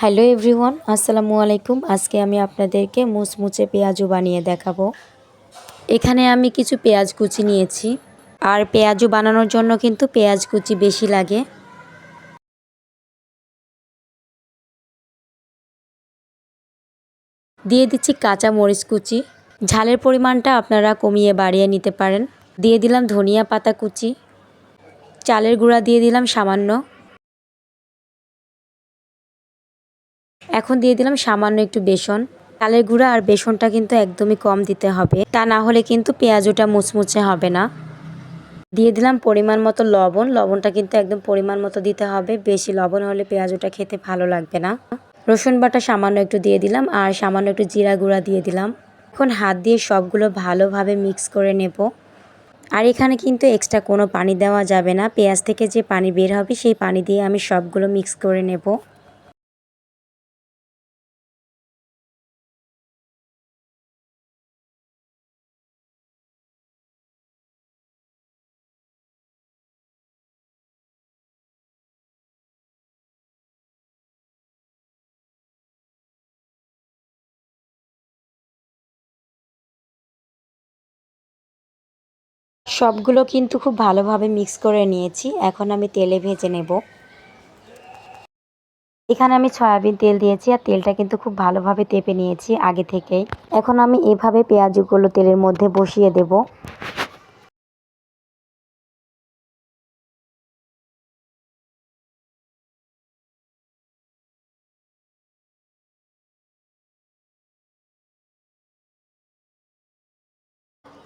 Hello everyone আসসালামু আলাইকুম। আজকে আমি আপনাদেরকে মুচমুচে পেঁয়াজু বানিয়ে দেখাবো। এখানে আমি কিছু পেঁয়াজ কুচি নিয়েছি। আর পেঁয়াজু বানানোর জন্য কিন্তু পেঁয়াজ কুচি বেশি লাগে। দিয়ে দিচ্ছি কাঁচা মরিচ কুচি। ঝালের পরিমাণটা আপনারা কমিয়ে বাড়িয়ে নিতে পারেন। দিয়ে দিলাম ধনিয়া পাতা কুচি। চালের গুঁড়া দিয়ে দিলাম সামান্য। এখন দিয়ে দিলাম সামান্য একটু বেসন। চালের গুঁড়া আর বেসনটা কিন্তু একদমই কম দিতে হবে। তা না হলে কিন্তু পেঁয়াজুটা মুচমুচে হবে না। দিয়ে দিলাম পরিমাণ মতো লবণ। লবণটা কিন্তু একদম পরিমাণ মতো দিতে হবে। বেশি লবণ হলে পেঁয়াজুটা খেতে ভালো লাগবে না। রসুন বাটা সামান্য একটু দিয়ে দিলাম আর সামান্য একটু জিরা গুঁড়া দিয়ে দিলাম। এখন হাত দিয়ে সবগুলো ভালোভাবে মিক্স করে নেব। আর এখানে কিন্তু এক্সট্রা কোনো পানি দেওয়া যাবে না। পেঁয়াজ থেকে যে পানি বের হবে সেই পানি দিয়ে আমি সবগুলো মিক্স করে নেব। সবগুলো কিন্তু খুব ভালোভাবে মিক্স করে নিয়েছি। এখন আমি তেলে ভেজে নেব। এখানে আমি সয়াবিন তেল দিয়েছি আর তেলটা কিন্তু খুব ভালোভাবে তেপে নিয়েছি আগে থেকেই। এখন আমি এভাবে পেঁয়াজগুলো তেলের মধ্যে বসিয়ে দেব।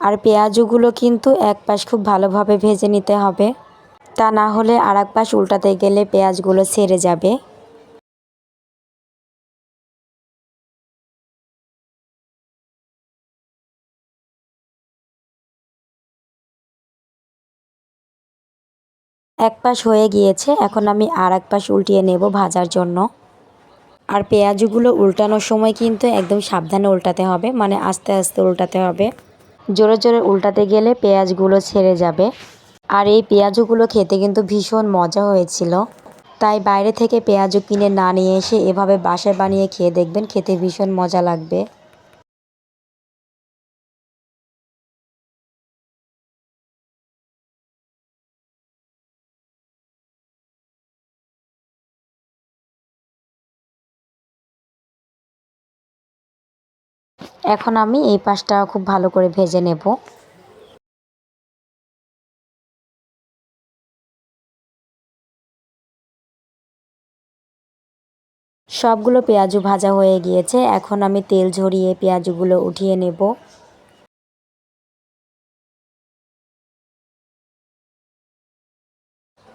আর পেঁয়াজগুলো কিন্তু এক পাশ খুব ভালোভাবে ভেজে নিতে হবে। তা না হলে আর এক পাশ উল্টাতে গেলে পেঁয়াজগুলো সেরে যাবে। এক পাশ হয়ে গিয়েছে, এখন আমি আর এক পাশ উল্টিয়ে নেব ভাজার জন্য। আর পেঁয়াজগুলো উল্টানোর সময় কিন্তু একদম সাবধানে উল্টাতে হবে মানে আস্তে আস্তে উল্টাতে হবে। জোরে জোরে উল্টাতে গেলে পেঁয়াজগুলো ছেড়ে যাবে। আর এই পেঁয়াজগুলো খেতে কিন্তু ভীষণ মজা হয়েছিল। তাই বাইরে থেকে পেঁয়াজু কিনে না নিয়ে এসে এভাবে বাসায় বানিয়ে খেয়ে দেখবেন খেতে ভীষণ মজা লাগবে। এখন আমি এই পাশটা খুব ভালো করে ভেজে নেব। সবগুলো পেঁয়াজু ভাজা হয়ে গিয়েছে, এখন আমি তেল ঝরিয়ে পেঁয়াজুগুলো উঠিয়ে নেব।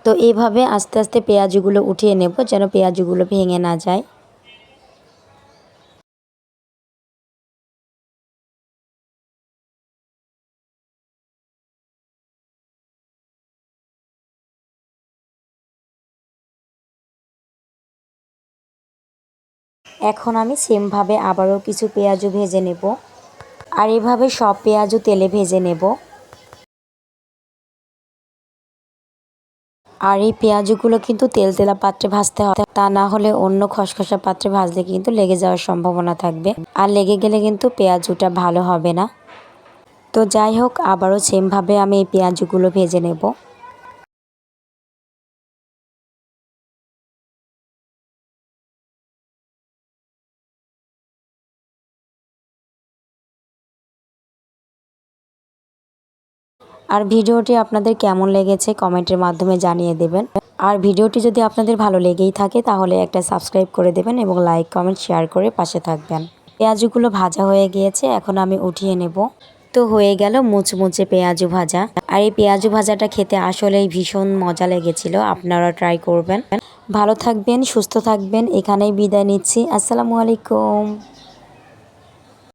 তো এইভাবে আস্তে আস্তে পেঁয়াজুগুলো উঠিয়ে নেব যেন পেঁয়াজুগুলো ভেঙে না যায়। এখন আমি সেমভাবে আবারও কিছু পেঁয়াজু ভেজে নেব। আর এভাবে সব পেঁয়াজু তেলে ভেজে নেব। আর এই পেঁয়াজগুলো কিন্তু তেল তেলা পাত্রে ভাজতে হবে তা না হলে অন্য খসখসা পাত্রে ভাজলে কিন্তু লেগে যাওয়ার সম্ভাবনা থাকবে। আর লেগে গেলে কিন্তু পেঁয়াজুটা ভালো হবে না। তো যাই হোক, আবারও সেমভাবে আমি এই পেঁয়াজগুলো ভেজে নেব। আর ভিডিওটি আপনাদের কেমন লেগেছে কমেন্টের মাধ্যমে জানিয়ে দেবেন। আর ভিডিওটি যদি আপনাদের ভালো লেগেই থাকে তাহলে একটা সাবস্ক্রাইব করে দেবেন এবং লাইক, কমেন্ট, শেয়ার করে পাশে থাকবেন। পেঁয়াজগুলো ভাজা হয়ে গিয়েছে, এখন আমি উঠিয়ে নেব। তো হয়ে গেল মুচমুচে পেঁয়াজু ভাজা। আর এই পেঁয়াজু ভাজাটা খেতে আসলেই ভীষণ মজা লেগেছিল আপনারা ট্রাই করবেন। ভালো থাকবেন, সুস্থ থাকবেন, এখানেই বিদায় নিচ্ছি। আসসালামু আলাইকুম।